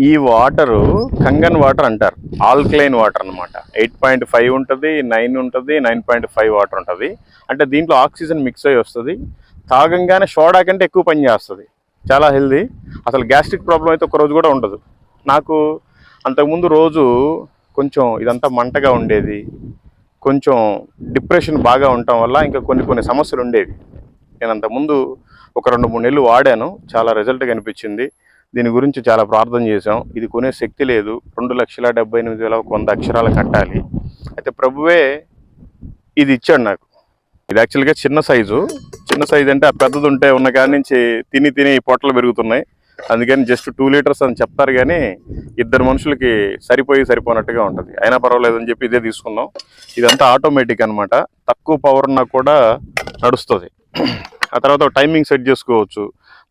ఈ water Kangen water అంటారు. Alkaline water అన్నమాట. ఎయిట్ పాయింట్ ఫైవ్ ఉంటుంది నైన్ ఉంటుంది నైన్ పాయింట్ ఫైవ్ వాటర్ ఉంటుంది. అంటే దీంట్లో ఆక్సిజన్ మిక్స్ అయ్యి వస్తుంది. తాగంగానే సోడా కంటే ఎక్కువ పని చేస్తుంది. చాలా హెల్దీ. అసలు గ్యాస్ట్రిక్ ప్రాబ్లం అయితే ఒక రోజు కూడా ఉండదు. నాకు అంతకుముందు రోజు కొంచెం ఇదంతా మంటగా ఉండేది. కొంచెం డిప్రెషన్ బాగా ఉండటం వల్ల ఇంకా కొన్ని కొన్ని సమస్యలు ఉండేవి. నేను అంతకుముందు ఒక రెండు మూడు నెలలు వాడాను. చాలా రిజల్ట్ కనిపించింది. దీని గురించి చాలా ప్రార్థన చేశాం. ఇది కొనే శక్తి లేదు. రెండు లక్షల డెబ్బై ఎనిమిది వేల వంద అక్షరాలు కట్టాలి. అయితే ప్రభువే ఇది ఇచ్చాడు నాకు. ఇది యాక్చువల్గా చిన్న సైజు. చిన్న సైజు అంటే ఆ పెద్దది ఉంటే ఉన్న కాడి నుంచి తిని తిని పొట్టలు పెరుగుతున్నాయి. అందుకని జస్ట్ టూ లీటర్స్ అని చెప్తారు కానీ ఇద్దరు మనుషులకి సరిపోయి సరిపోనట్టుగా ఉంటుంది. అయినా పర్వాలేదు అని చెప్పి ఇదే తీసుకున్నాం. ఇదంతా ఆటోమేటిక్ అనమాట తక్కువ పవర్ ఉన్నా కూడా నడుస్తుంది. ఆ తర్వాత టైమింగ్ సెట్ చేసుకోవచ్చు.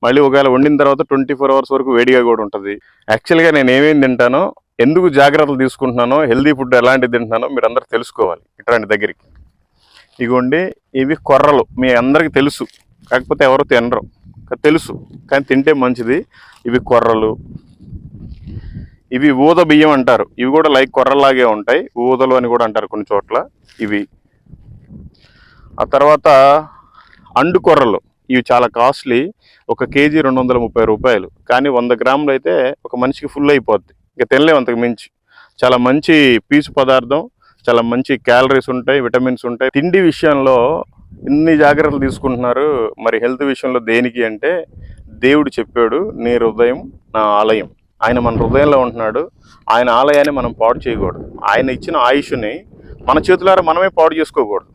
మళ్ళీ ఒకవేళ వండిన తర్వాత ట్వంటీ ఫోర్ అవర్స్ వరకు వేడిగా కూడా ఉంటుంది. యాక్చువల్గా నేను ఏమేమి తింటానో ఎందుకు జాగ్రత్తలు తీసుకుంటున్నానో హెల్దీ ఫుడ్ ఎలాంటిది తింటున్నానో మీరు అందరూ తెలుసుకోవాలి ఇట్లాంటి దగ్గరికి. ఇగోండి ఇవి కొర్రలు మీ అందరికి తెలుసు. కాకపోతే ఎవరు తినరు. తెలుసు. కానీ తింటే మంచిది. ఇవి కొర్రలు. ఇవి ఊద బియ్యం అంటారు. ఇవి కూడా లైక్ కొర్రలాగే ఉంటాయి. ఊదలు అని కూడా అంటారు కొన్ని చోట్ల ఇవి. ఆ తర్వాత అండు కొర్రలు. ఇవి చాలా కాస్ట్లీ. ఒక కేజీ రెండు వందల ముప్పై రూపాయలు. కానీ వంద గ్రాములు అయితే ఒక మనిషికి ఫుల్ అయిపోద్ది. ఇంకా తినలేము అంతకు మించి. చాలా మంచి పీచు పదార్థం చాలా మంచి క్యాలరీస్ ఉంటాయి విటమిన్స్ ఉంటాయి. తిండి విషయంలో ఇన్ని జాగ్రత్తలు తీసుకుంటున్నారు. మరి హెల్త్ విషయంలో దేనికి అంటే దేవుడు చెప్పాడు నీ హృదయం నా ఆలయం. ఆయన మన హృదయంలో ఉంటున్నాడు. ఆయన ఆలయాన్ని మనం పాడు చేయకూడదు. ఆయన ఇచ్చిన ఆయుష్ని మన చేతులారా మనమే పాడు చేసుకోకూడదు.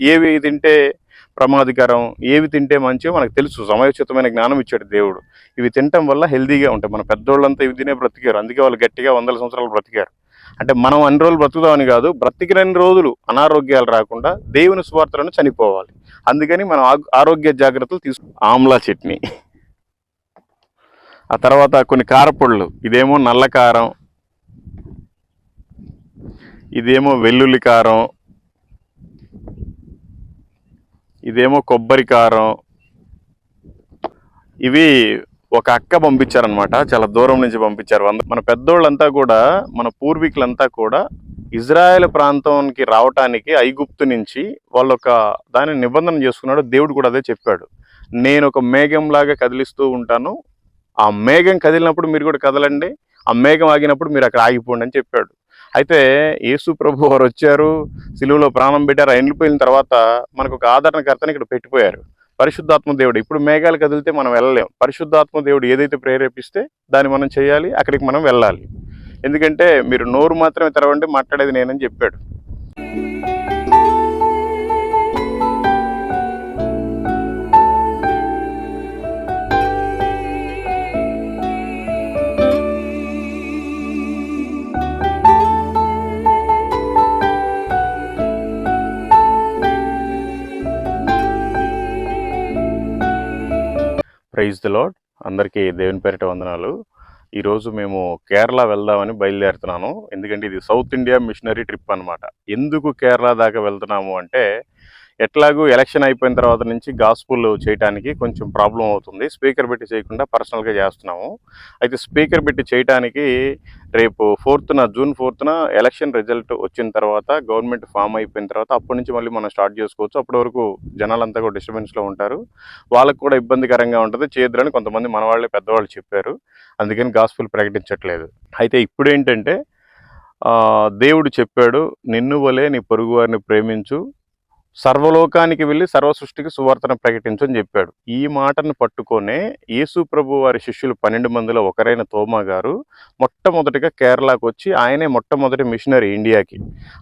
ఏవి తింటే ప్రమాదకరం ఏవి తింటే మంచివో మనకు తెలుసు. సమయోచితమైన జ్ఞానం ఇచ్చాడు దేవుడు. ఇవి తినటం వల్ల హెల్దీగా ఉంటాయి. మన పెద్దోళ్ళంతా ఇవి తినే బ్రతికారు. అందుకే వాళ్ళు గట్టిగా వందల సంవత్సరాలు బ్రతికారు. అంటే మనం అన్ని రోజులు బ్రతుకుదామని కాదు బ్రతికినన్ని రోజులు అనారోగ్యాలు రాకుండా దేవుని స్వార్థలను చనిపోవాలి. అందుకని మనం ఆరోగ్య జాగ్రత్తలు తీసుకు ఆమ్లా చట్నీ. ఆ తర్వాత కొన్ని కారపొళ్ళు ఇదేమో నల్ల కారం. ఇదేమో వెల్లుల్లి కారం. ఇదేమో కొబ్బరి కారం. ఇవి ఒక అక్క పంపించారనమాట చాలా దూరం నుంచి పంపించారు. మన పెద్దోళ్ళంతా కూడా మన పూర్వీకులంతా కూడా ఇజ్రాయెల్ ప్రాంతానికి రావటానికి ఐగుప్తు నుంచి వాళ్ళు ఒక దాని నిబంధన చేసుకున్నాడు. దేవుడు కూడా అదే చెప్పాడు. నేను ఒక మేఘంలాగా కదిలిస్తూ ఉంటాను. ఆ మేఘం కదిలినప్పుడు మీరు కూడా కదలండి. ఆ మేఘం ఆగినప్పుడు మీరు అక్కడ ఆగిపోండి అని చెప్పాడు. అయితే యేసు ప్రభు వారు వచ్చారు సిలువలో ప్రాణం పెట్టారు ఆయన పోయిన తర్వాత మనకు ఒక ఆదరణకర్తని ఇక్కడ పెట్టిపోయారు. పరిశుద్ధాత్మ దేవుడు. ఇప్పుడు మేఘాలు కదిలితే మనం వెళ్ళలేం. పరిశుద్ధాత్మ దేవుడు ఏదైతే ప్రేరేపిస్తే దాన్ని మనం చేయాలి అక్కడికి మనం వెళ్ళాలి. ఎందుకంటే మీరు నోరు మాత్రమే తెరవండి మాట్లాడేది నేనని చెప్పాడు. ప్రైజ్ ది లాడ్ అందరికీ దేవుని పేరిట వందనాలు. ఈరోజు మేము కేరళ వెళ్దామని బయలుదేరుతున్నాను. ఎందుకంటే ఇది సౌత్ ఇండియా మిషనరీ ట్రిప్ అనమాట ఎందుకు కేరళ దాకా వెళ్తున్నాము అంటే ఎట్లాగూ ఎలక్షన్ అయిపోయిన తర్వాత నుంచి గాస్పుల్ చేయడానికి కొంచెం ప్రాబ్లం అవుతుంది. స్పీకర్ పెట్టి చేయకుండా పర్సనల్గా చేస్తున్నాము. అయితే స్పీకర్ పెట్టి చేయడానికి రేపు ఫోర్త్న జూన్ ఫోర్త్న ఎలక్షన్ రిజల్ట్ వచ్చిన తర్వాత గవర్నమెంట్ ఫామ్ అయిపోయిన తర్వాత అప్పటి నుంచి మళ్ళీ మనం స్టార్ట్ చేసుకోవచ్చు. అప్పటి వరకు జనాలంతా కూడా డిస్టర్బెన్స్లో ఉంటారు. వాళ్ళకు కూడా ఇబ్బందికరంగా ఉంటుంది. చేయొద్దని కొంతమంది మన వాళ్ళే పెద్దవాళ్ళు చెప్పారు. అందుకని గాస్పుల్ ప్రకటించట్లేదు. అయితే ఇప్పుడు ఏంటంటే దేవుడు చెప్పాడు నిన్ను వలే నీ పొరుగు వారిని ప్రేమించు సర్వలోకానికి వెళ్ళి సర్వ సృష్టికి సువార్తను ప్రకటించని చెప్పాడు. ఈ మాటను పట్టుకొనే యేసు ప్రభు వారి శిష్యులు పన్నెండు మందిలో ఒకరైన తోమా గారు మొట్టమొదటిగా కేరళకు వచ్చి ఆయనే మొట్టమొదటి మిషనరీ ఇండియాకి.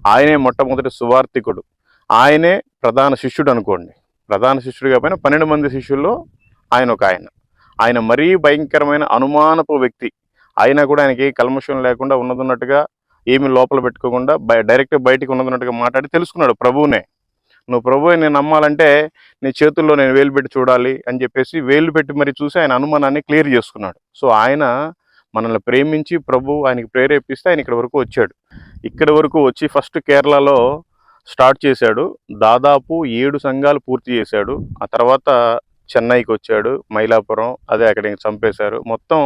ఆయనే మొట్టమొదటి సువార్థికుడు. ఆయనే ప్రధాన శిష్యుడు అనుకోండి. ప్రధాన శిష్యుడు పైన పన్నెండు మంది శిష్యుల్లో ఆయన ఒక ఆయన. ఆయన మరీ భయంకరమైన అనుమానపు వ్యక్తి. అయినా కూడా ఆయనకి కల్మషం లేకుండా ఉన్నదన్నట్టుగా ఏమి లోపల పెట్టుకోకుండా డైరెక్ట్ బయటికి ఉన్నదన్నట్టుగా మాట్లాడి తెలుసుకున్నాడు ప్రభువునే. నువ్వు ప్రభు నేను నమ్మాలంటే నీ చేతుల్లో నేను వేలు పెట్టి చూడాలి అని చెప్పేసి వేలు పెట్టి మరి చూసి ఆయన అనుమానాన్ని క్లియర్ చేసుకున్నాడు. సో ఆయన మనల్ని ప్రేమించి ప్రభు ఆయనకి ప్రేరేపిస్తే ఆయన ఇక్కడ వరకు వచ్చాడు. ఇక్కడ వరకు వచ్చి ఫస్ట్ కేరళలో స్టార్ట్ చేశాడు. దాదాపు ఏడు సంఘాలు పూర్తి చేశాడు. ఆ తర్వాత చెన్నైకి వచ్చాడు మైలాపురం అదే అక్కడికి చంపేశారు. మొత్తం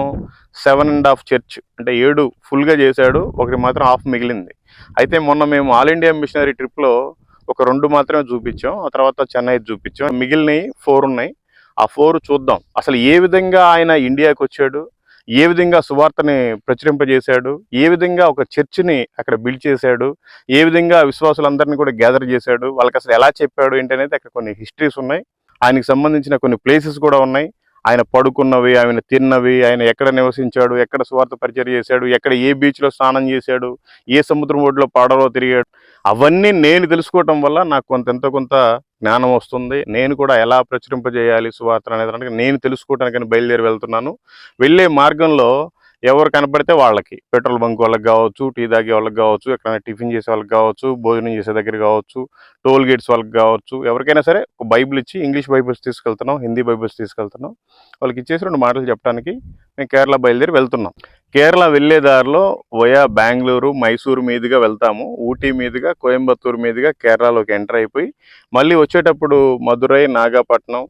సెవెన్ అండ్ హాఫ్ చర్చ్ అంటే ఏడు ఫుల్గా చేశాడు. ఒకటి మాత్రం హాఫ్ మిగిలింది. అయితే మొన్న మేము ఆల్ ఇండియా మిషనరీ ట్రిప్లో ఒక రెండు మాత్రమే చూపించాం ఆ తర్వాత చెన్నై చూపించాం. మిగిలినవి ఫోర్ ఉన్నాయి. ఆ ఫోర్ చూద్దాం. అసలు ఏ విధంగా ఆయన ఇండియాకి వచ్చాడు? ఏ విధంగా సువార్తని ప్రచురింపజేశాడు? ఏ విధంగా ఒక చర్చిని అక్కడ బిల్డ్ చేశాడు? ఏ విధంగా విశ్వాసులందరినీ కూడా గ్యాదర్ చేశాడు? వాళ్ళకి అసలు ఎలా చెప్పాడు ఏంటనేది అక్కడ కొన్ని హిస్టరీస్ ఉన్నాయి. ఆయనకి సంబంధించిన కొన్ని ప్లేసెస్ కూడా ఉన్నాయి. ఆయన పడుకున్నవి ఆయన తిన్నవి ఆయన ఎక్కడ నివసించాడు ఎక్కడ స్వార్థ పరిచయం చేశాడు ఎక్కడ ఏ బీచ్లో స్నానం చేశాడు ఏ సముద్రం ఒడ్లో పాడలో తిరిగాడు అవన్నీ నేను తెలుసుకోవటం వల్ల నాకు కొంత ఎంతో కొంత జ్ఞానం వస్తుంది. నేను కూడా ఎలా ప్రచురింపజేయాలి సువార్త అనేది నేను తెలుసుకోవటానికి బయలుదేరి వెళ్తున్నాను. వెళ్ళే మార్గంలో ఎవరు కనపడితే వాళ్ళకి. పెట్రోల్ బంక్ వాళ్ళకి కావచ్చు టీ తాగే వాళ్ళకి కావచ్చు ఎక్కడైనా టిఫిన్ చేసే వాళ్ళకి కావచ్చు భోజనం చేసే దగ్గర కావచ్చు టోల్ గేట్స్ వాళ్ళకి కావచ్చు ఎవరికైనా సరే ఒక బైబిల్ ఇచ్చి ఇంగ్లీష్ బైబిల్స్ తీసుకెళ్తున్నాం హిందీ బైబిల్స్ తీసుకెళ్తున్నాం. వాళ్ళకి ఇచ్చేసి రెండు మాటలు చెప్పడానికి మేము కేరళ బయలుదేరి వెళ్తున్నాం. కేరళ వెళ్ళే దారిలో వయా బెంగళూరు మైసూరు మీదుగా వెళ్తాము. ఊటీ మీదుగా కోయంబత్తూరు మీదుగా కేరళలోకి ఎంటర్ అయిపోయి మళ్ళీ వచ్చేటప్పుడు మదురై నాగపట్నం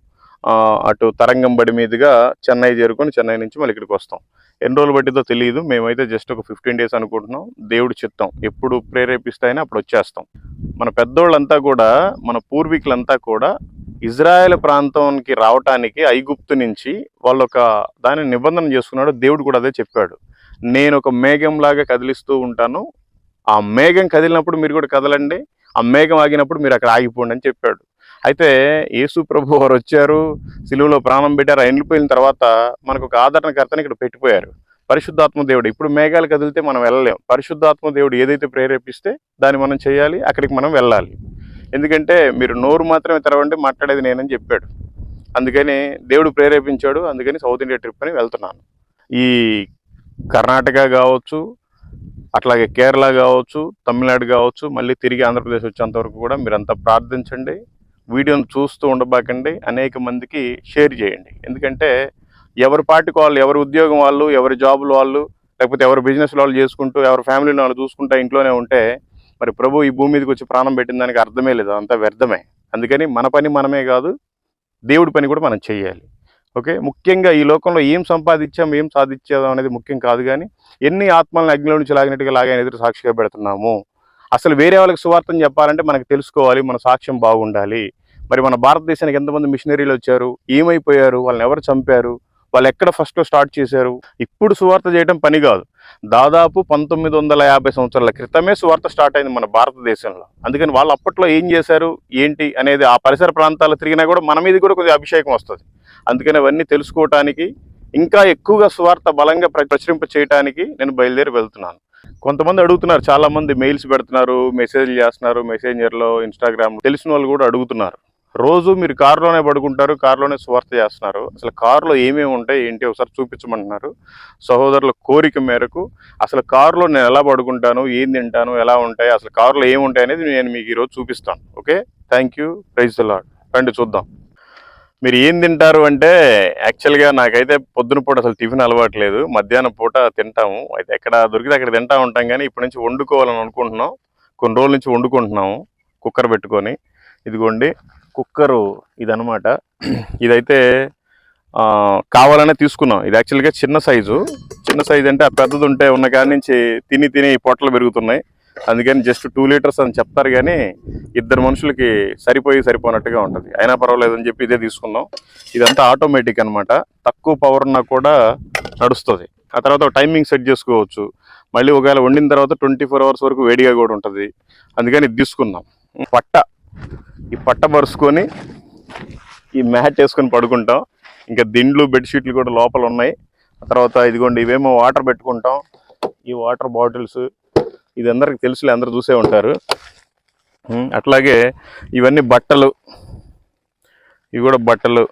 అటు తరంగంబడి మీదుగా చెన్నై చేరుకొని చెన్నై నుంచి మళ్ళీ ఇక్కడికి వస్తాం. ఎన్ని రోజులు పట్టిందో తెలియదు. మేమైతే జస్ట్ ఒక ఫిఫ్టీన్ డేస్ అనుకుంటున్నాం. దేవుడు చిత్తం. ఎప్పుడు ప్రేరేపిస్తాయని అయినా అప్పుడు వచ్చేస్తాం. మన పెద్దోళ్ళంతా కూడా మన పూర్వీకులంతా కూడా ఇజ్రాయెల్ ప్రాంతానికి రావటానికి ఐగుప్తు నుంచి వాళ్ళు ఒక దాన్ని నిబంధన చేసుకున్నాడు. దేవుడు కూడా అదే చెప్పాడు. నేను ఒక మేఘం లాగా కదిలిస్తూ ఉంటాను. ఆ మేఘం కదిలినప్పుడు మీరు కూడా కదలండి. ఆ మేఘం ఆగినప్పుడు మీరు అక్కడ ఆగిపోండి అని చెప్పాడు. అయితే యేసు ప్రభు వారు వచ్చారు సిలువలో ప్రాణం పెట్టారు ఆయన తర్వాత మనకు ఒక ఆదరణకర్తని ఇక్కడ పెట్టిపోయారు. పరిశుద్ధాత్మ దేవుడు. ఇప్పుడు మేఘాలు కదిలితే మనం వెళ్ళలేం. పరిశుద్ధాత్మ దేవుడు ఏదైతే ప్రేరేపిస్తే దాన్ని మనం చేయాలి అక్కడికి మనం వెళ్ళాలి. ఎందుకంటే మీరు నోరు మాత్రమే తెరవండి మాట్లాడేది నేనని చెప్పాడు. అందుకని దేవుడు ప్రేరేపించాడు అందుకని సౌత్ ఇండియా ట్రిప్ అని వెళ్తున్నాను. ఈ కర్ణాటక కావచ్చు అట్లాగే కేరళ కావచ్చు తమిళనాడు కావచ్చు మళ్ళీ తిరిగి ఆంధ్రప్రదేశ్ వచ్చేంత వరకు కూడా మీరంతా ప్రార్థించండి. వీడియోను చూస్తూ ఉండబాకండి. అనేక మందికి షేర్ చేయండి. ఎందుకంటే ఎవరి పార్టీకి వాళ్ళు ఎవరి ఉద్యోగం వాళ్ళు ఎవరి జాబులు వాళ్ళు లేకపోతే ఎవరి బిజినెస్ వాళ్ళు చేసుకుంటూ ఎవరి ఫ్యామిలీని వాళ్ళు చూసుకుంటూ ఇంట్లోనే ఉంటే మరి ప్రభు ఈ భూమి మీదకి వచ్చి ప్రాణం పెట్టిన దానికి అర్థమే లేదు. అంతా వ్యర్థమే. అందుకని మన పని మనమే కాదు దేవుడి పని కూడా మనం చేయాలి ఓకే? ముఖ్యంగా ఈ లోకంలో ఏం సంపాదించాం ఏం సాధించాం అనేది ముఖ్యం కాదు కానీ ఎన్ని ఆత్మలను అగ్నిలో నుంచి లాగినట్టుగా లాగానే ఎదురు సాక్షిగా పెడుతున్నాము? అసలు వేరే వాళ్ళకి సువార్థం చెప్పాలంటే మనకు తెలుసుకోవాలి మన సాక్ష్యం బాగుండాలి. మరి మన భారతదేశానికి ఎంతమంది మిషనరీలు వచ్చారు? ఏమైపోయారు? వాళ్ళని ఎవరు చంపారు? వాళ్ళు ఎక్కడ ఫస్ట్ స్టార్ట్ చేశారు? ఇప్పుడు సువార్త చేయడం పని కాదు. దాదాపు పంతొమ్మిది వందల యాభై సంవత్సరాల క్రితమే సువార్త స్టార్ట్ అయింది మన భారతదేశంలో. అందుకని వాళ్ళు అప్పట్లో ఏం చేశారు? ఏంటి? అనేది ఆ పరిసర ప్రాంతాలు తిరిగినా కూడా మన మీద కూడా కొద్దిగా అభిషేకం వస్తుంది. అందుకని అవన్నీ తెలుసుకోవటానికి ఇంకా ఎక్కువగా సువార్త బలంగా ప్ర- ప్రచురింప చేయడానికి నేను బయలుదేరి వెళ్తున్నాను. కొంతమంది అడుగుతున్నారు చాలామంది మెయిల్స్ పెడుతున్నారు మెసేజ్లు చేస్తున్నారు మెసేంజర్లో ఇన్స్టాగ్రామ్ తెలిసిన వాళ్ళు కూడా అడుగుతున్నారు. రోజు మీరు కారులోనే పడుకుంటారు కారులోనే సువార్త చేస్తున్నారు. అసలు కారులో ఏమేమి ఉంటాయి ఏంటి ఒకసారి చూపించమంటున్నారు. సహోదరుల కోరిక మేరకు అసలు కారులో నేను ఎలా పడుకుంటాను ఏం తింటాను ఎలా ఉంటాయి అసలు కారులో ఏముంటాయి అనేది నేను మీకు ఈరోజు చూపిస్తాను. Okay? Thank you praise lord రండి చూద్దాం. మీరు ఏం తింటారు అంటే యాక్చువల్గా నాకైతే పొద్దున పూట అసలు టిఫిన్ అలవాటు లేదు. మధ్యాహ్నం పూట తింటాము. అయితే ఎక్కడ దొరికితే అక్కడ తింటా ఉంటాం కానీ ఇప్పటి నుంచి వండుకోవాలని అనుకుంటున్నాం. కొన్ని రోజుల నుంచి వండుకుంటున్నాము కుక్కర్ పెట్టుకొని. ఇదిగోండి. కుక్కరు ఇదనమాట ఇదైతే కావాలనే తీసుకున్నాం. ఇది యాక్చువల్గా చిన్న సైజు. చిన్న సైజు అంటే ఆ పెద్దది ఉంటే ఉన్న కాడి నుంచి తిని తిని పొట్టలు పెరుగుతున్నాయి. అందుకని జస్ట్ టూ లీటర్స్ అని చెప్తారు కానీ ఇద్దరు మనుషులకి సరిపోయి సరిపోనట్టుగా ఉంటుంది. అయినా పర్వాలేదు అని చెప్పి ఇదే తీసుకున్నాం. ఇదంతా ఆటోమేటిక్ అనమాట తక్కువ పవర్ ఉన్నా కూడా నడుస్తుంది. ఆ తర్వాత టైమింగ్ సెట్ చేసుకోవచ్చు. మళ్ళీ ఒకవేళ వండిన తర్వాత ట్వంటీ ఫోర్ అవర్స్ వరకు వేడిగా కూడా ఉంటుంది. అందుకని ఇది తీసుకున్నాం. పట్ట. ఈ పట్ట పరుచుకొని ఈ మ్యాట్ వేసుకొని పడుకుంటాం. ఇంకా దిండ్లు బెడ్షీట్లు కూడా లోపల ఉన్నాయి. ఆ తర్వాత ఇదిగోండి ఇవేమో వాటర్ పెట్టుకుంటాం. ఈ వాటర్ బాటిల్స్ ఇది అందరికి తెలుసులే అందరు చూసే ఉంటారు. అట్లాగే ఇవన్నీ బట్టలు. ఇవి కూడా బట్టలు.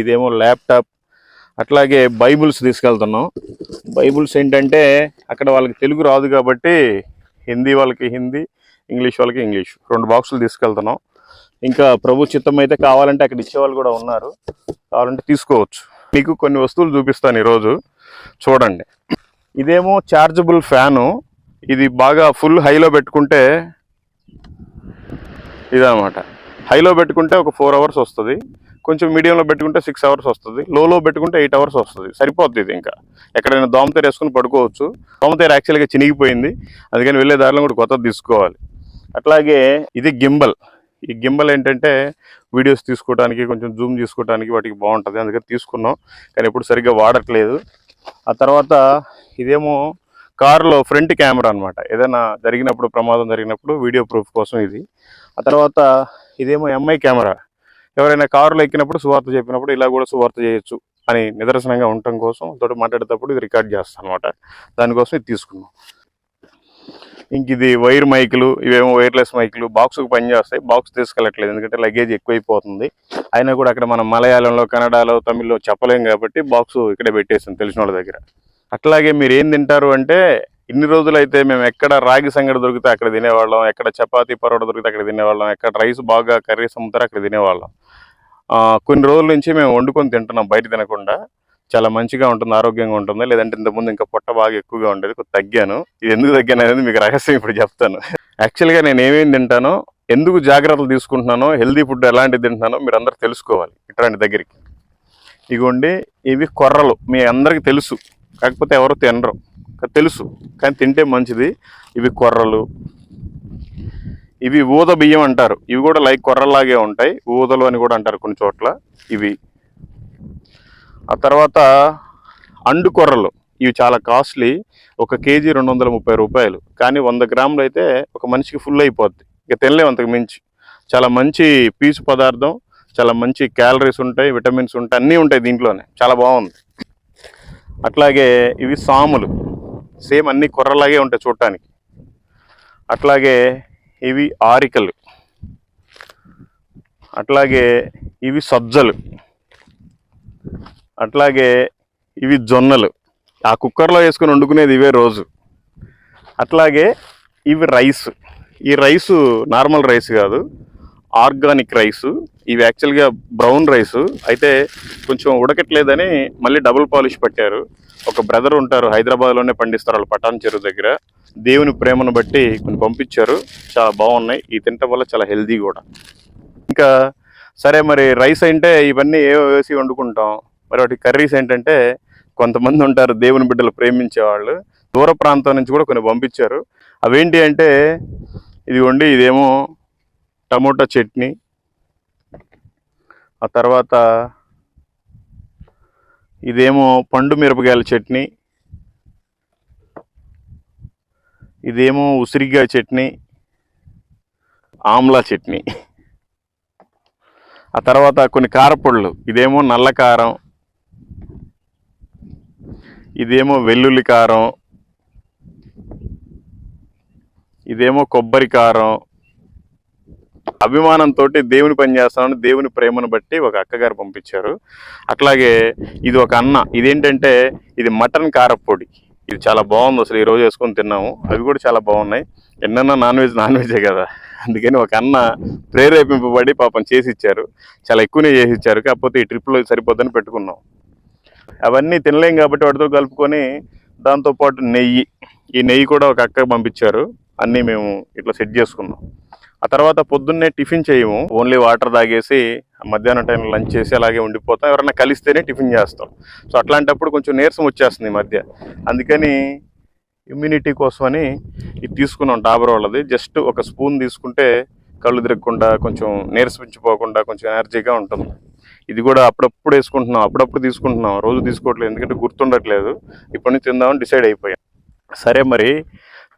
ఇదేమో ల్యాప్టాప్ అట్లాగే బైబుల్స్ తీసుకెళ్తున్నాం. బైబుల్స్ ఏంటంటే అక్కడ వాళ్ళకి తెలుగు రాదు కాబట్టి హిందీ వాళ్ళకి హిందీ ఇంగ్లీష్ వాళ్ళకి ఇంగ్లీష్. రెండు బాక్సులు తీసుకెళ్తున్నాం. ఇంకా ప్రభు చిత్తం అయితే కావాలంటే అక్కడ ఇచ్చేవాళ్ళు కూడా ఉన్నారు. కావాలంటే తీసుకోవచ్చు. మీకు కొన్ని వస్తువులు చూపిస్తాను ఈరోజు. చూడండి. ఇదేమో చార్జబుల్ ఫ్యాను ఇది బాగా ఫుల్ హైలో పెట్టుకుంటే ఇదనమాట హైలో పెట్టుకుంటే ఒక ఫోర్ అవర్స్ వస్తుంది. కొంచెం మీడియంలో పెట్టుకుంటే సిక్స్ అవర్స్ వస్తుంది. లోలో పెట్టుకుంటే ఎయిట్ అవర్స్ వస్తుంది. సరిపోద్ది ఇది ఇంకా. ఎక్కడైనా దోమతేరు వేసుకుని పడుకోవచ్చు. దోమతేరు యాక్చువల్గా చినిగిపోయింది. అందుకని వెళ్ళే దారిలో కూడా కొత్తది తీసుకోవాలి. అట్లాగే ఇది గింబల్. ఈ గింబల్ ఏంటంటే వీడియోస్ తీసుకోవడానికి కొంచెం జూమ్ తీసుకోవడానికి వాటికి బాగుంటుంది. అందుకని తీసుకున్నాం. కానీ ఎప్పుడు సరిగ్గా వాడట్లేదు. ఆ తర్వాత ఇదేమో కారులో ఫ్రంట్ కెమెరా అనమాట ఏదైనా జరిగినప్పుడు ప్రమాదం జరిగినప్పుడు వీడియో ప్రూఫ్ కోసం ఇది. ఆ తర్వాత ఇదేమో ఎంఐ కెమెరా. ఎవరైనా కారులో ఎక్కినప్పుడు సువార్త చెప్పినప్పుడు ఇలా కూడా సువార్త చేయొచ్చు అని నిదర్శనంగా ఉండటం కోసం తోటి మాట్లాడేటప్పుడు ఇది రికార్డ్ చేస్తాను అనమాట దానికోసం ఇది తీసుకున్నాం. ఇంక ఇది వైర్ మైకులు ఇవేమో వైర్లెస్ మైకులు బాక్స్కి పనిచేస్తాయి బాక్స్ తీసుకెళ్ళట్లేదు. ఎందుకంటే లగేజ్ ఎక్కువైపోతుంది. అయినా కూడా అక్కడ మనం మలయాళంలో కన్నడలో తమిళ్ళో చెప్పలేం కాబట్టి బాక్స్ ఇక్కడే పెట్టేసాం తెలిసిన వాళ్ళ దగ్గర. అట్లాగే మీరు ఏం తింటారు అంటే ఇన్ని రోజులైతే మేము ఎక్కడ రాగి సంగటి దొరికితే అక్కడ తినేవాళ్ళం. ఎక్కడ చపాతీ పరోటా దొరికితే అక్కడ తినేవాళ్ళం. ఎక్కడ రైస్ బాగా కర్రీస్ అమ్ముతారో అక్కడ తినేవాళ్ళం. కొన్ని రోజుల నుంచి మేము వండుకొని తింటున్నాం బయట తినకుండా. చాలా మంచిగా ఉంటుంది ఆరోగ్యంగా ఉంటుంది. లేదంటే ఇంతకుముందు ఇంకా పొట్ట బాగా ఎక్కువగా ఉండేది కొద్ది తగ్గాను. ఇది ఎందుకు తగ్గాను అనేది మీకు రహస్యం ఇప్పుడు చెప్తాను. యాక్చువల్గా నేను ఏమేమి తింటానో ఎందుకు జాగ్రత్తలు తీసుకుంటున్నానో హెల్దీ ఫుడ్ ఎలాంటిది తింటున్నానో మీరు అందరూ తెలుసుకోవాలి ఇట్లాంటి దగ్గరికి. ఇగోండి ఇవి కొర్రలు. మీ అందరికీ తెలుసు. కాకపోతే ఎవరు తినరు. తెలుసు. కానీ తింటే మంచిది. ఇవి కొర్రలు. ఇవి ఊద బియ్యం అంటారు. ఇవి కూడా లైక్ కొర్రలాగే ఉంటాయి. ఊదలు అని కూడా అంటారు కొన్ని చోట్ల. ఇవి ఆ తర్వాత అండు కొర్రలు. ఇవి చాలా కాస్ట్లీ. ఒక కేజీ రెండు వందల ముప్పై రూపాయలు. కానీ వంద గ్రాములు అయితే ఒక మనిషికి ఫుల్ అయిపోద్ది. ఇక తినలేము అంతకు మించి. చాలా మంచి పీచు పదార్థం చాలా మంచి క్యాలరీస్ ఉంటాయి విటమిన్స్ ఉంటాయి అన్నీ ఉంటాయి దీంట్లోనే. చాలా బాగుంది. అట్లాగే ఇవి సాములు. సేమ్ అన్ని కొర్రలాగే ఉంటాయి చూడటానికి. అట్లాగే ఇవి ఆరికలు. అట్లాగే ఇవి సజ్జలు. అట్లాగే ఇవి జొన్నలు. ఆ కుక్కర్లో వేసుకొని వండుకునేది ఇవే రోజు. అట్లాగే ఇవి రైస్. ఈ రైసు నార్మల్ రైస్ కాదు. Organic rice. ఇవి యాక్చువల్గా బ్రౌన్ రైస్. అయితే కొంచెం ఉడకట్లేదని మళ్ళీ డబుల్ పాలిష్ పట్టారు. ఒక బ్రదర్ ఉంటారు హైదరాబాద్లోనే పండిస్తారు వాళ్ళు పటాన్ చెరువు దగ్గర. దేవుని ప్రేమను బట్టి కొన్ని పంపించారు. చాలా బాగున్నాయి. ఈ తినటం వల్ల చాలా హెల్దీ కూడా. ఇంకా సరే మరి రైస్ అంటే ఇవన్నీ ఏ వేసి వండుకుంటాం. మరి వాటి కర్రీస్ ఏంటంటే కొంతమంది ఉంటారు దేవుని బిడ్డలు ప్రేమించే వాళ్ళు దూర ప్రాంతం నుంచి కూడా కొన్ని పంపించారు. అవేంటి అంటే ఇదిగోండి ఇదేమో టమోటా చట్నీ. ఆ తర్వాత ఇదేమో పండు మిరపకాయల చట్నీ. ఇదేమో ఉసిరికాయ చట్నీ. ఆమ్లా చట్నీ. ఆ తర్వాత కొన్ని కారపొళ్ళు ఇదేమో నల్ల కారం. ఇదేమో వెల్లుల్లి కారం. ఇదేమో కొబ్బరి కారం. అభిమానంతో దేవుని పని చేస్తామని దేవుని ప్రేమను బట్టి ఒక అక్కగారు పంపించారు. అట్లాగే ఇది ఒక అన్న. ఇదేంటంటే ఇది మటన్ కారపొడి. ఇది చాలా బాగుంది. అసలు ఈరోజు వేసుకొని తిన్నాము. అవి కూడా చాలా బాగున్నాయి. ఎన్నన్నా నాన్ వెజ్ నాన్ వెజే కదా. అందుకని ఒక అన్న ప్రేరేపింపబడి పాపం చేసి ఇచ్చారు. చాలా ఎక్కువనే చేసి ఇచ్చారు. కాకపోతే ఈ ట్రిప్లో సరిపోద్దని పెట్టుకున్నాం. అవన్నీ తినలేం కాబట్టి వాటితో కలుపుకొని దాంతోపాటు నెయ్యి. ఈ నెయ్యి కూడా ఒక అక్క పంపించారు. అన్నీ మేము ఇట్లా సెట్ చేసుకున్నాం. ఆ తర్వాత పొద్దున్నే టిఫిన్ చేయము. ఓన్లీ వాటర్ తాగేసి మధ్యాహ్నం టైంలో లంచ్ చేసి అలాగే ఉండిపోతాం. ఎవరైనా కలిస్తేనే టిఫిన్ చేస్తాం. సో అట్లాంటప్పుడు కొంచెం నీరసం వచ్చేస్తుంది ఈ మధ్య. అందుకని ఇమ్యూనిటీ కోసమని ఇది తీసుకున్నాం డాబర్ వాళ్ళది. జస్ట్ ఒక స్పూన్ తీసుకుంటే కళ్ళు తిరగకుండా కొంచెం నీరసించిపోకుండా కొంచెం ఎనర్జీగా ఉంటుంది. ఇది కూడా అప్పుడప్పుడు వేసుకుంటున్నాం అప్పుడప్పుడు తీసుకుంటున్నాం రోజు తీసుకోవట్లేదు ఎందుకంటే గుర్తుండట్లేదు. ఇప్పటి నుంచి తిందామని డిసైడ్ అయిపోయాం. సరే మరి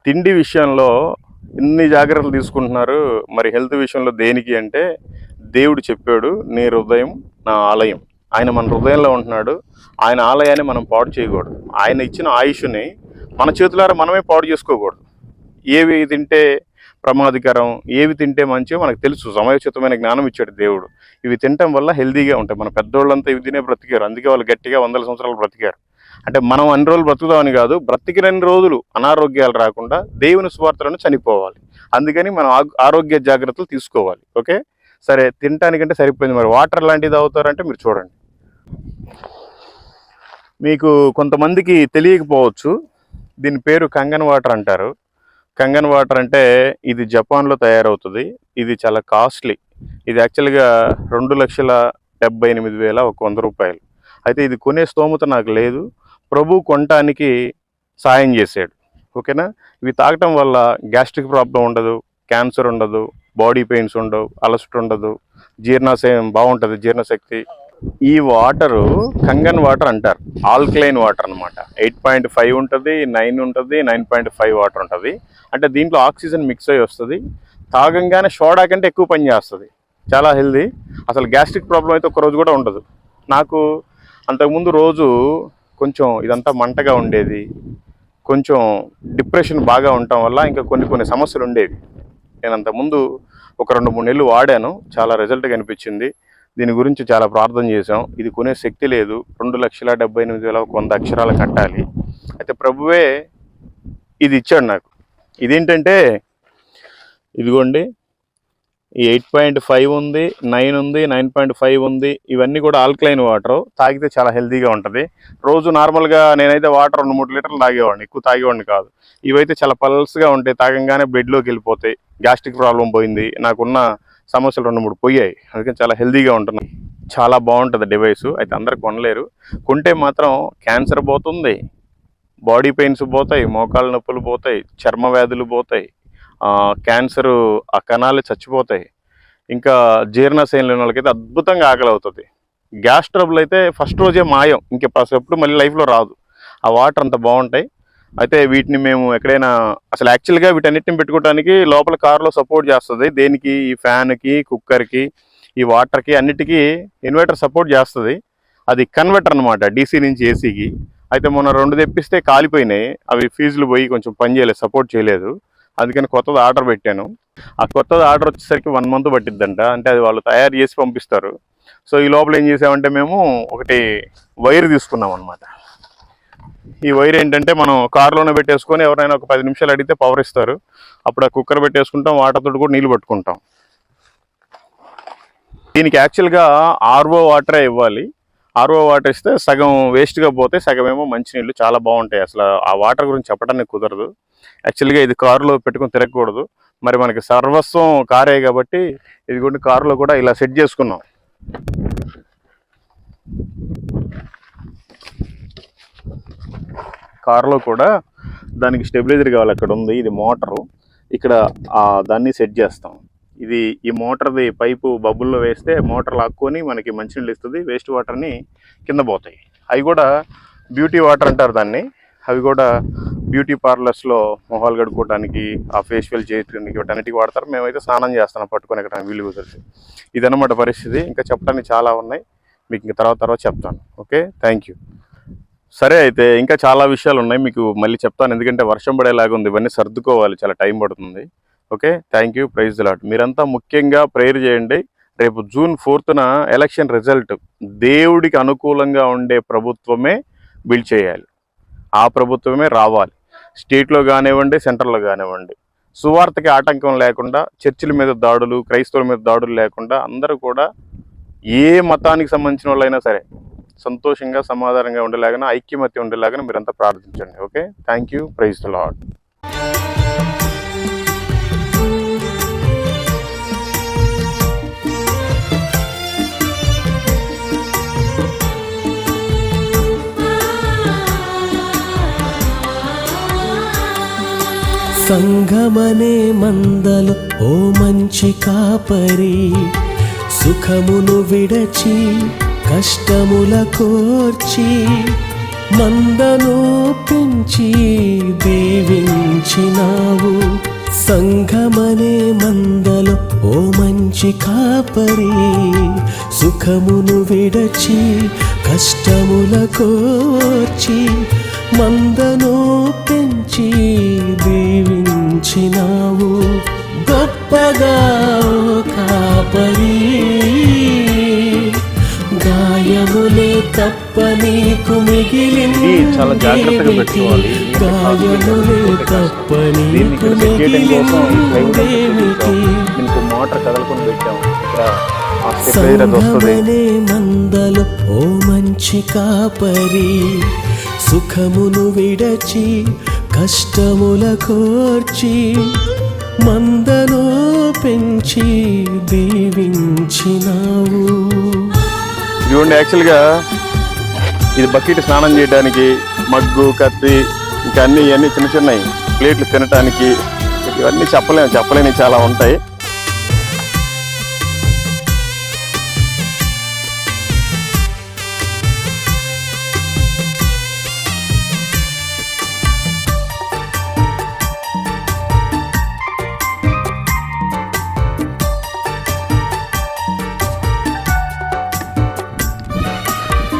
తిండి విషయంలో ఇన్ని జాగ్రత్తలు తీసుకుంటున్నారు. మరి హెల్త్ విషయంలో దేనికి అంటే దేవుడు చెప్పాడు నీ హృదయం నా ఆలయం. ఆయన మన హృదయంలో ఉంటున్నాడు. ఆయన ఆలయాన్ని మనం పాడు చేయకూడదు. ఆయన ఇచ్చిన ఆయుష్ని మన చేతులారా మనమే పాడు చేసుకోకూడదు. ఏవి తింటే ప్రమాదకరం. ఏవి తింటే మంచిగా మనకు తెలుసు. సమయోచితమైన జ్ఞానం ఇచ్చాడు దేవుడు. ఇవి తినటం వల్ల హెల్దీగా ఉంటాయి. మన పెద్దోళ్ళంతా ఇవి తినే బ్రతికారు. అందుకే వాళ్ళు గట్టిగా వందల సంవత్సరాలు బ్రతికారు. అంటే మనం అన్ని రోజులు బ్రతుకుదామని కాదు బ్రతికినన్ని రోజులు అనారోగ్యాలు రాకుండా దేవుని స్వార్థలను చనిపోవాలి. అందుకని మనం ఆరోగ్య జాగ్రత్తలు తీసుకోవాలి. ఓకే? సరే తినటానికంటే సరిపోయింది. మరి వాటర్ లాంటిది అవుతారంటే మీరు చూడండి. మీకు కొంతమందికి తెలియకపోవచ్చు. దీని పేరు కంగన్ వాటర్ అంటారు. కంగన్ వాటర్ అంటే ఇది జపాన్లో తయారవుతుంది. ఇది చాలా కాస్ట్లీ. ఇది యాక్చువల్గా రెండు లక్షల డెబ్బై ఎనిమిది వేల ఒక వంద రూపాయలు. అయితే ఇది కొనే స్తోమత నాకు లేదు. ప్రభు కొనటానికి సాయం చేశాడు. ఓకేనా? ఇవి తాగటం వల్ల గ్యాస్ట్రిక్ ప్రాబ్లం ఉండదు క్యాన్సర్ ఉండదు బాడీ పెయిన్స్ ఉండవు అలసట ఉండదు జీర్ణాశయం బాగుంటుంది జీర్ణశక్తి ఈ వాటరు కంగన్ వాటర్ అంటారు. ఆల్కలైన్ వాటర్ అన్నమాట. ఎయిట్ పాయింట్ ఫైవ్ ఉంటుంది నైన్ ఉంటుంది నైన్ పాయింట్ ఫైవ్ వాటర్ ఉంటుంది. అంటే దీంట్లో ఆక్సిజన్ మిక్స్ అయ్యి వస్తుంది. తాగంగానే సోడా కంటే ఎక్కువ పని చేస్తుంది. చాలా హెల్దీ. అసలు గ్యాస్ట్రిక్ ప్రాబ్లం అయితే ఒక రోజు కూడా ఉండదు. నాకు అంతకుముందు రోజు కొంచెం ఇదంతా మంటగా ఉండేది. కొంచెం డిప్రెషన్ బాగా ఉండటం వల్ల ఇంకా కొన్ని కొన్ని సమస్యలు ఉండేవి. నేను అంతకుముందు ఒక రెండు మూడు నెలలు వాడాను. చాలా రిజల్ట్ కనిపించింది. దీని గురించి చాలా ప్రార్థన చేశాం. ఇది కొనే శక్తి లేదు. రెండు లక్షల డెబ్బై ఎనిమిది వేల ఒక వంద అక్షరాలు కట్టాలి. అయితే ప్రభువే ఇది ఇచ్చాడు నాకు. ఇదేంటంటే ఇదిగోండి ఈ ఎయిట్ పాయింట్ ఫైవ్ ఉంది నైన్ ఉంది నైన్ పాయింట్ ఫైవ్ ఉంది ఇవన్నీ కూడా ఆల్కలైన్ వాటర్. తాగితే చాలా హెల్తీగా ఉంటుంది. రోజు నార్మల్గా నేనైతే వాటర్ రెండు మూడు లీటర్లు తాగేవాడిని. ఎక్కువ తాగేవాడిని కాదు. ఇవైతే చాలా పల్స్గా ఉంటాయి. తాగంగానే బెడ్లోకి వెళ్ళిపోతాయి. గ్యాస్ట్రిక్ ప్రాబ్లం పోయింది. నాకున్న సమస్యలు రెండు మూడు పోయాయి. అందుకని చాలా హెల్దీగా ఉంటున్నాయి. చాలా బాగుంటుంది డివైస్. అయితే అందరు కొనలేరు. కొంటే మాత్రం క్యాన్సర్ పోతుంది. బాడీ పెయిన్స్ పోతాయి మోకాళ్ళ నొప్పులు పోతాయి చర్మ వ్యాధులు పోతాయి క్యాన్సరు ఆ కణాలు చచ్చిపోతాయి. ఇంకా జీర్ణశైలి లేని వాళ్ళకైతే అద్భుతంగా ఆకలి అవుతుంది. గ్యాస్ ట్రబుల్ అయితే ఫస్ట్ రోజే మాయం. ఇంకా ఎప్పుడు మళ్ళీ లైఫ్లో రాదు. ఆ వాటర్ అంత బాగుంటాయి. అయితే వీటిని మేము ఎక్కడైనా అసలు యాక్చువల్గా వీటన్నిటిని పెట్టుకోవడానికి లోపల కారులో సపోర్ట్ చేస్తుంది. దేనికి? ఈ ఫ్యాన్కి కుక్కర్కి ఈ వాటర్కి అన్నిటికీ ఇన్వర్టర్ సపోర్ట్ చేస్తుంది. అది కన్వర్టర్ అనమాట డీసీ నుంచి ఏసీకి అయితే మొన్న రెండు తెప్పిస్తే కాలిపోయినాయి. అవి ఫీజులు పోయి కొంచెం పని చేయలేదు సపోర్ట్ చేయలేదు. అందుకని కొత్తది ఆర్డర్ పెట్టాను. ఆ కొత్తది ఆర్డర్ వచ్చేసరికి వన్ మంత్ పట్టిద్దంట. అంటే అది వాళ్ళు తయారు చేసి పంపిస్తారు. సో ఈ లోపల ఏం చేసామంటే మేము ఒకటి వైర్ తీసుకున్నాం అనమాట ఈ వైర్ ఏంటంటే మనం కారులోనే పెట్టేసుకొని ఎవరైనా ఒక పది నిమిషాలు అడిగితే పవర్ ఇస్తారు. అప్పుడు ఆ కుక్కర్ పెట్టేసుకుంటాం వాటర్ తోటి కూడా నీళ్ళు పట్టుకుంటాం. దీనికి యాక్చువల్గా ఆర్ఓ వాటరే ఇవ్వాలి. ఆర్ఓ వాటర్ ఇస్తే సగం వేస్ట్గా పోతే సగం ఏమో మంచినీళ్ళు చాలా బాగుంటాయి. అసలు ఆ వాటర్ గురించి చెప్పడానికి కుదరదు. యాక్చువల్గా ఇది కారులో పెట్టుకొని తిరగకూడదు. మరి మనకి సర్వస్వం కారే కాబట్టి ఇది కూడా కారులో కూడా ఇలా సెట్ చేసుకున్నాం. కారులో కూడా దానికి స్టెబిలైజర్ కావాలి అక్కడ ఉంది. ఇది మోటరు. ఇక్కడ దాన్ని సెట్ చేస్తాం. ఇది ఈ మోటార్ది పైపు బబుల్లో వేస్తే మోటార్ లాక్కొని మనకి మంచినీళ్ళు ఇస్తుంది. వేస్ట్ వాటర్ని కింద పోతాయి. అవి కూడా బ్యూటీ వాటర్ అంటారు దాన్ని. అవి కూడా బ్యూటీ పార్లర్స్లో మొహాలు కడుక్కోవడానికి ఆ ఫేషియల్ చేయడానికి అన్నిటికీ వాడతారు. మేమైతే స్నానం చేస్తున్నాం పట్టుకొని ఇక్కడ వీలు కుదిరితే ఇదన్నమాట పరిస్థితి. ఇంకా చెప్పడానికి చాలా ఉన్నాయి. మీకు ఇంకా తర్వాత తర్వాత చెప్తాను. ఓకే? Thank you. సరే అయితే ఇంకా చాలా విషయాలు ఉన్నాయి మీకు మళ్ళీ చెప్తాను. ఎందుకంటే వర్షం పడేలాగా ఉంది. ఇవన్నీ సర్దుకోవాలి. చాలా టైం పడుతుంది. Okay? Thank you. Praise lord మీరంతా ముఖ్యంగా ప్రేయర్ చేయండి. రేపు జూన్ ఫోర్త్న ఎలక్షన్ రిజల్ట్ దేవుడికి అనుకూలంగా ఉండే ప్రభుత్వమే బిల్డ్ చేయాలి. ఆ ప్రభుత్వమే రావాలి. స్టేట్లో కానివ్వండి సెంట్రల్లో కానివ్వండి. సువార్తకి ఆటంకం లేకుండా చర్చిల మీద దాడులు క్రైస్తవుల మీద దాడులు లేకుండా అందరూ కూడా ఏ మతానికి సంబంధించిన వాళ్ళైనా సరే సంతోషంగా సమాధానంగా ఉండేలాగా ఐక్యమత్యం ఉండేలాగా మీరంతా ప్రార్థించండి. Okay? Thank you praise the lord సంగమనే మందలు ఓ మంచి కాపరి సుఖమును విడచి కష్టముల కోర్చి మందను పెంచి దీవించినావు. సంఘమనే మందలు ఓ మంచి కాపరి. సుఖమును విడచి కష్టముల కోర్చి మందను పెంచి దీవించినావు. గొప్పగా కాపరి. గాయములే తప్ప నీకు మిగిలింది చాలా జాగ్రత్తగా పెట్టుకోవాలి. గాయములే తప్ప నీకు మిగిలిందేమిటి మోటార్ కదలకుండా పెట్టాం. ఇక్కడ ఆ స్టెబిలైజర్ అది వస్తుంది. సంఘమనే మందలు ఓ మంచి కాపరి సుఖమును విడచి కష్టముల కోర్చి మందను పెంచి దీవించినావు. చూడండి యాక్చువల్గా ఇది బకెట్ స్నానం చేయడానికి మగ్గు కత్తి ఇంకా అన్ని ఇవన్నీ చిన్న చిన్నవి. ప్లేట్లు తినడానికి ఇవన్నీ చెప్పలేము చెప్పలేని చాలా ఉంటాయి.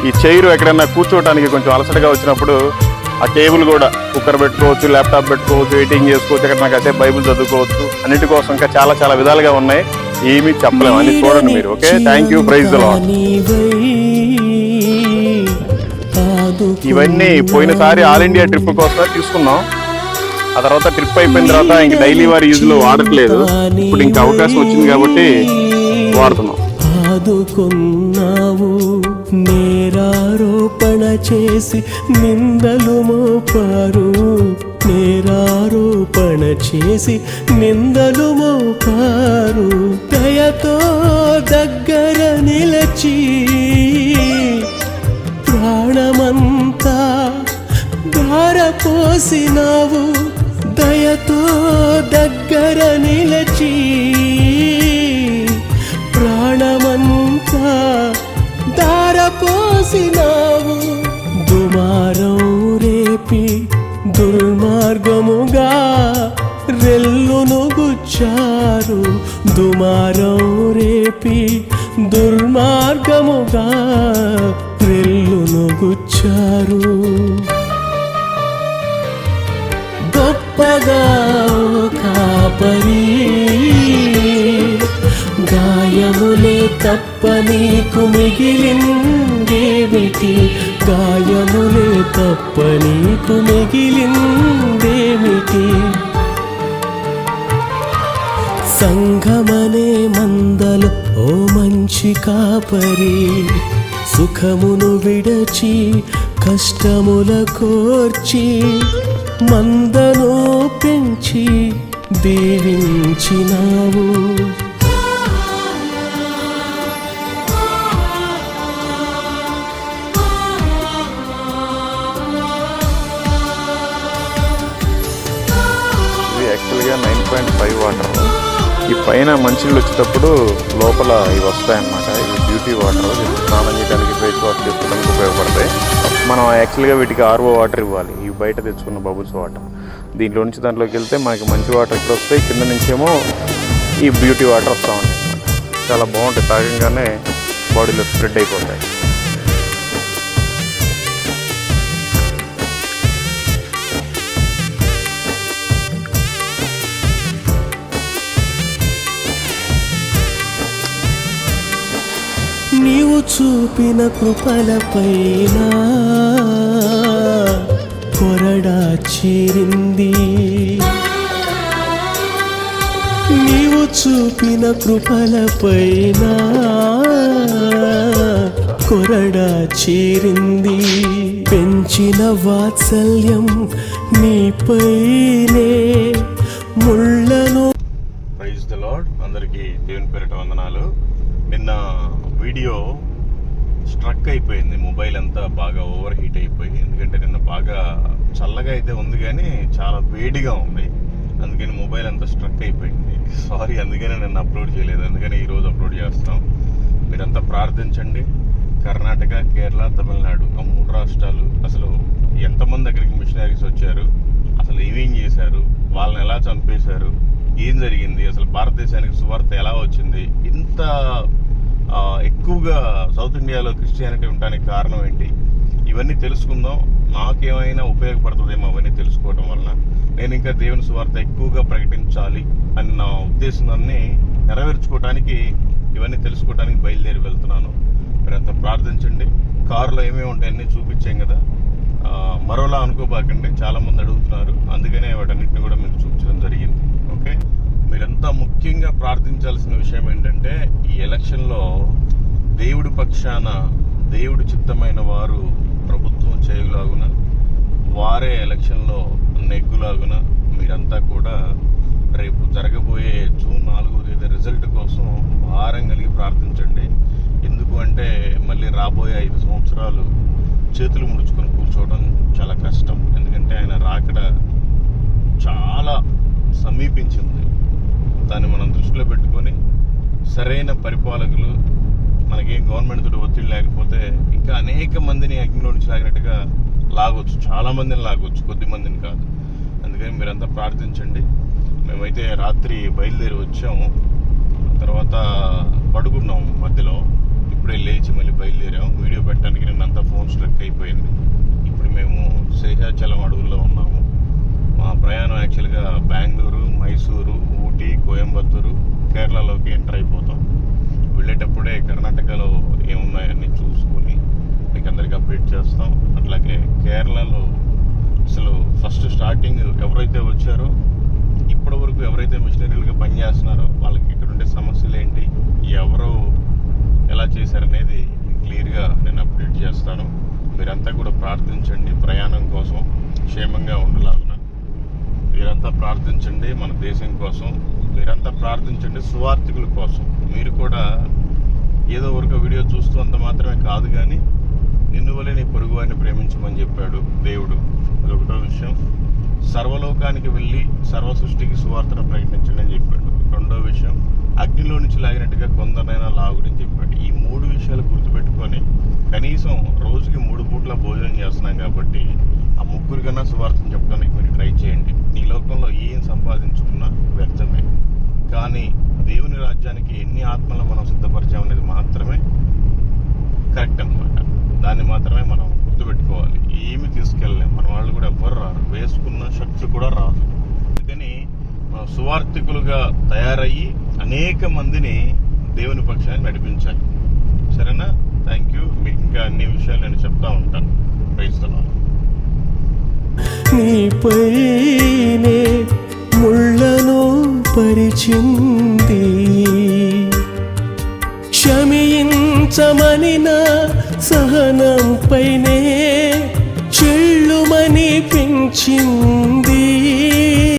ఈ చైర్ ఎక్కడైనా కూర్చోవడానికి కొంచెం అలసటగా వచ్చినప్పుడు ఆ టేబుల్ కూడా కుక్కర్ పెట్టుకోవచ్చు ల్యాప్టాప్ పెట్టుకోవచ్చు ఎడిటింగ్ చేసుకోవచ్చు ఎక్కడ నాకు అయితే బైబుల్ చదువుకోవచ్చు. అన్నిటి కోసం ఇంకా చాలా చాలా విధాలుగా ఉన్నాయి. ఏమీ చెప్పలేము. అని చూడండి మీరు ఓకే? థ్యాంక్ యూ ప్రైజ్ ఇవన్నీ పోయినసారి ఆల్ ఇండియా ట్రిప్ కోసం తీసుకున్నాం. ఆ తర్వాత ట్రిప్ అయిపోయిన తర్వాత ఇంక డైలీ వారి యూజ్లో వాడట్లేదు. ఇప్పుడు ఇంకా అవకాశం వచ్చింది కాబట్టి వాడుతున్నాం. నేరారోపణ చేసి నిందలు మోపారు. నేరారోపణ చేసి నిందలు మోపారు. దయతో దగ్గర నిలచి ప్రాణమంతా ధారపోసినావు దయతో దగ్గర నిలచి దుమారం రేపి దుర్మార్గముగా రెల్లును గుచ్చారు గొప్పగా కాపరి గాయములే తప్ప నీకు మిగిలిందేమిటి గాయములే తప్ప నీకు మిగిలిందేమిటి సంఘమ వందలు. ఓ మంచి కాపరి సుఖమును విడచి కష్టముల కోర్చి మందను పెంచి దీవించినావు. పైన మంచినీళ్ళు వచ్చేటప్పుడు లోపల ఇవి వస్తాయన్నమాట. ఇవి బ్యూటీ వాటర్ ఇది స్నానం చేయడానికి ఫేస్ వాష్ చేసుకోవడానికి ఉపయోగపడతాయి. మనం యాక్చువల్గా వీటికి ఆర్ఓ వాటర్ ఇవ్వాలి. ఇవి బయట తెచ్చుకున్న బబుల్స్ వాటర్ దీంట్లో నుంచి దాంట్లోకి వెళ్తే మనకి మంచి వాటర్ ఇక్కడ వస్తాయి. కింద నుంచేమో ఈ బ్యూటీ వాటర్ వస్తూ ఉంటాయి. చాలా బాగుంటాయి. తాగంగానే బాడీలో స్ప్రెడ్ అయిపోతాయి. చూపిన కృపలపైన కొరడా చేరింది. నీవు చూపిన కృపలపైన కొరడా చేరింది. పెంచిన వాత్సల్యం నీపైనే ముళ్ళను ప్రైజ్ ద లాడ్ అందరికీ దేవుని పేరిట వందనాలు. నిన్న వీడియో అయిపోయింది. మొబైల్ అంతా బాగా ఓవర్ హీట్ అయిపోయి ఎందుకంటే నిన్న బాగా చల్లగా అయితే ఉంది కానీ చాలా వేడిగా ఉంది. అందుకని మొబైల్ అంతా స్ట్రక్ అయిపోయింది. సారీ అందుకనే నేను అప్లోడ్ చేయలేదు. అందుకని ఈరోజు అప్లోడ్ చేస్తాం మీరంతా ప్రార్థించండి. కర్ణాటక కేరళ తమిళనాడు ఆ మూడు రాష్ట్రాలు అసలు ఎంతమంది అక్కడికి మిషనరీస్ వచ్చారు? అసలు ఏమేం చేశారు? వాళ్ళని ఎలా చంపేశారు? ఏం జరిగింది? అసలు భారతదేశానికి సువార్త ఎలా వచ్చింది? ఇంత ఎక్కువగా సౌత్ ఇండియాలో క్రిస్టియానిటీ ఉండడానికి కారణం ఏంటి? ఇవన్నీ తెలుసుకుందాం. నాకేమైనా ఉపయోగపడుతుందేమో అవన్నీ తెలుసుకోవడం వలన. నేను ఇంకా దేవుని సువార్త ఎక్కువగా ప్రకటించాలి అని నా ఉద్దేశాన్ని నెరవేర్చుకోవడానికి ఇవన్నీ తెలుసుకోవడానికి బయలుదేరి వెళ్తున్నాను. మీరంతా ప్రార్థించండి. కారులో ఏమేమి ఉంటాయన్నీ చూపించాం కదా. మరోలా అనుకోబాకండి. చాలామంది అడుగుతున్నారు. అందుకనే వాటన్నిటిని కూడా మీకు చూపించడం జరిగింది. ఓకే? మీరంతా ముఖ్యంగా ప్రార్థించాల్సిన విషయం ఏంటంటే ఈ ఎలక్షన్లో దేవుడి పక్షాన దేవుడి చిత్తమైన వారు ప్రభుత్వం చేయులాగున వారే ఎలక్షన్లో నెగ్గులాగున మీరంతా కూడా రేపు జరగబోయే జూన్ నాలుగో తేదీ రిజల్ట్ కోసం భారం కలిగి ప్రార్థించండి. ఎందుకు అంటే మళ్ళీ రాబోయే ఐదు సంవత్సరాలు చేతులు ముడుచుకొని కూర్చోవడం చాలా కష్టం. ఎందుకంటే ఆయన రాకడ చాలా సమీపించింది. దాన్ని మనం దృష్టిలో పెట్టుకొని సరైన పరిపాలకులు మనకేం గవర్నమెంట్ తోటి ఒత్తిడి లేకపోతే ఇంకా అనేక మందిని అగ్నిలో నుంచి లాగినట్టుగా లాగొచ్చు. చాలా మందిని లాగొచ్చు కొద్ది మందిని కాదు. అందుకని మీరంతా ప్రార్థించండి. మేమైతే రాత్రి బయలుదేరి వచ్చాము. తర్వాత పడుకున్నాము మధ్యలో. ఇప్పుడే లేచి మళ్ళీ బయలుదేరాము. వీడియో పెట్టడానికి నిన్నంతా ఫోన్ స్ట్రక్ అయిపోయింది. ఇప్పుడు మేము శేషాచలం అడవుల్లో ఉన్నాము. మా ప్రయాణం యాక్చువల్గా బెంగళూరు మైసూరు ఊటీ కోయంబత్తూరు కేరళలోకి ఎంటర్ అయిపోతాం. వెళ్ళేటప్పుడే కర్ణాటకలో ఏమున్నాయని చూసుకొని మీకు అందరికి అప్డేట్ చేస్తాం. అట్లాగే కేరళలో అసలు ఫస్ట్ స్టార్టింగ్ ఎవరైతే వచ్చారో ఇప్పటి వరకు ఎవరైతే మిషనరీలుగా పనిచేస్తున్నారో వాళ్ళకి ఇక్కడ ఉండే సమస్యలు ఏంటి ఎవరు ఎలా చేశారనేది క్లియర్గా నేను అప్డేట్ చేస్తాను. మీరంతా కూడా ప్రార్థించండి. ప్రయాణం కోసం క్షేమంగా ఉండాలి? మీరంతా ప్రార్థించండి మన దేశం కోసం. మీరంతా ప్రార్థించండి సువార్థికుల కోసం. మీరు కూడా ఏదో ఒక వీడియో చూస్తూ అంత మాత్రమే కాదు కానీ నిన్ను వలె నీ పొరుగు వారిని ప్రేమించమని చెప్పాడు దేవుడు. అదొకటో విషయం. సర్వలోకానికి వెళ్ళి సర్వ సృష్టికి సువార్తను ప్రకటించండి అని చెప్పాడు. రెండో విషయం. అగ్నిలో నుంచి లాగినట్టుగా కొందరైనా లాగుడని చెప్పాడు. ఈ మూడు విషయాలు గుర్తుపెట్టుకొని కనీసం రోజుకి మూడు పూట్ల భోజనం చేస్తున్నాం కాబట్టి ఆ ముగ్గురు కన్నా సువార్తను చెప్పడానికి మీరు ట్రై చేయండి ఈ లోకంలో ఏం సంపాదించుకున్నా వ్యర్థమే కానీ దేవుని రాజ్యానికి ఎన్ని ఆత్మలను మనం సిద్ధపరిచామనేది మాత్రమే కరెక్ట్ అన్నమాట దాన్ని మాత్రమే మనం గుర్తుపెట్టుకోవాలి ఏమి తీసుకెళ్ళలేం. మన వాళ్ళు కూడా ఎవ్వరు రారు. వేసుకున్న శక్తి కూడా రాదు. అందుకని సువార్థికులుగా తయారయ్యి అనేక మందిని దేవుని పక్షాన్ని నడిపించాలి. సరేనా? థ్యాంక్ యూ మీకు ఇంకా అన్ని విషయాలు నేను చెప్తా ఉంటాను. ప్రైస్తున్నాను నీపైనే ముళ్ళను పరిచింది. క్షమించమని నా సహనంపైనే 青的